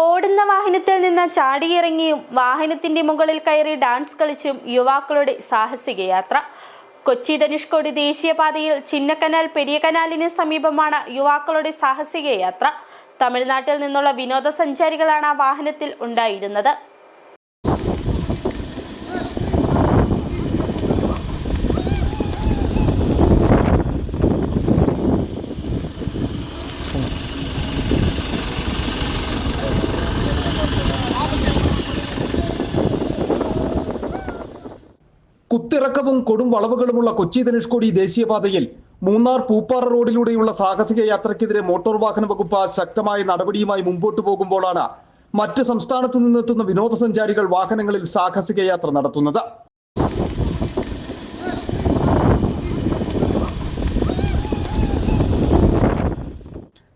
ഓടുന്ന വാഹനത്തിൽ നിന്ന് ചാടിയിറങ്ങിയും വാഹനത്തിന്റെ മുകളിൽ കയറി ഡാൻസ് കളിച്ചും യുവാക്കളുടെ സാഹസിക യാത്ര കൊച്ചി ധനുഷ്കോടി ദേശീയപാതയിൽ ചിന്നക്കനാൽ പെരിയ കനാലിന് സമീപമാണ് യുവാക്കളുടെ സാഹസിക യാത്ര തമിഴ്നാട്ടിൽ നിന്നുള്ള വിനോദസഞ്ചാരികളാണ് വാഹനത്തിൽ ഉണ്ടായിരുന്നത്. കുത്തിറക്കവും കൊടും വളവുകളുമുള്ള കൊച്ചി ധനുഷ്കോടി ദേശീയപാതയിൽ മൂന്നാർ പൂപ്പാറ റോഡിലൂടെയുള്ള സാഹസിക യാത്രയ്ക്കെതിരെ മോട്ടോർ വാഹന വകുപ്പ് ശക്തമായ നടപടിയുമായി മുമ്പോട്ടു പോകുമ്പോഴാണ് മറ്റ് സംസ്ഥാനത്തു നിന്നെത്തുന്ന വിനോദസഞ്ചാരികൾ വാഹനങ്ങളിൽ സാഹസിക യാത്ര നടത്തുന്നത്.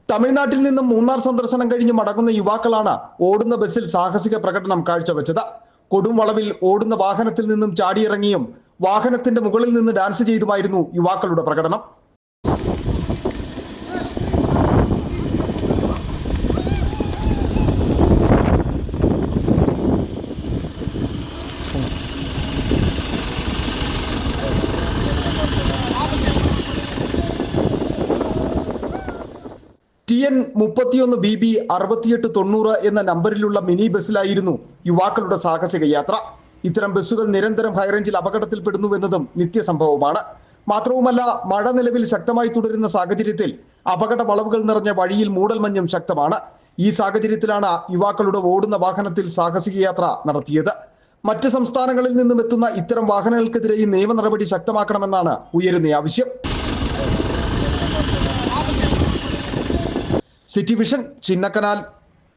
തമിഴ്നാട്ടിൽ നിന്നും മൂന്നാർ സന്ദർശനം കഴിഞ്ഞ് മടങ്ങുന്ന യുവാക്കളാണ് ഓടുന്ന ബസ്സിൽ സാഹസിക പ്രകടനം കാഴ്ചവെച്ചത്. കൊടും വളവിൽ ഓടുന്ന വാഹനത്തിൽ നിന്നും ചാടിയിറങ്ങിയും വാഹനത്തിന്റെ മുകളിൽ നിന്ന് ഡാൻസ് ചെയ്തുമായിരുന്നു യുവാക്കളുടെ പ്രകടനം. ടി എൻ മുപ്പത്തിയൊന്ന് ബി ബി അറുപത്തിയെട്ട് തൊണ്ണൂറ് എന്ന നമ്പറിലുള്ള മിനി ബസ്സിലായിരുന്നു യുവാക്കളുടെ സാഹസിക യാത്ര. ഇത്തരം ബസ്സുകൾ നിരന്തരം ഹൈറേഞ്ചിൽ അപകടത്തിൽപ്പെടുന്നുവെന്നതും നിത്യസംഭവമാണ്. മാത്രവുമല്ല മഴ നിലവിൽ ശക്തമായി തുടരുന്ന സാഹചര്യത്തിൽ അപകട വളവുകൾ നിറഞ്ഞ വഴിയിൽ മൂടൽമഞ്ഞും ശക്തമാണ്. ഈ സാഹചര്യത്തിലാണ് യുവാക്കളുടെ ഓടുന്ന വാഹനത്തിൽ സാഹസിക യാത്ര നടത്തിയത്. മറ്റ് സംസ്ഥാനങ്ങളിൽ നിന്നും എത്തുന്ന ഇത്തരം വാഹനങ്ങൾക്കെതിരെ ഈ നിയമ നടപടി ശക്തമാക്കണമെന്നാണ് ഉയരുന്ന ആവശ്യം. City vision Chinnakkanal.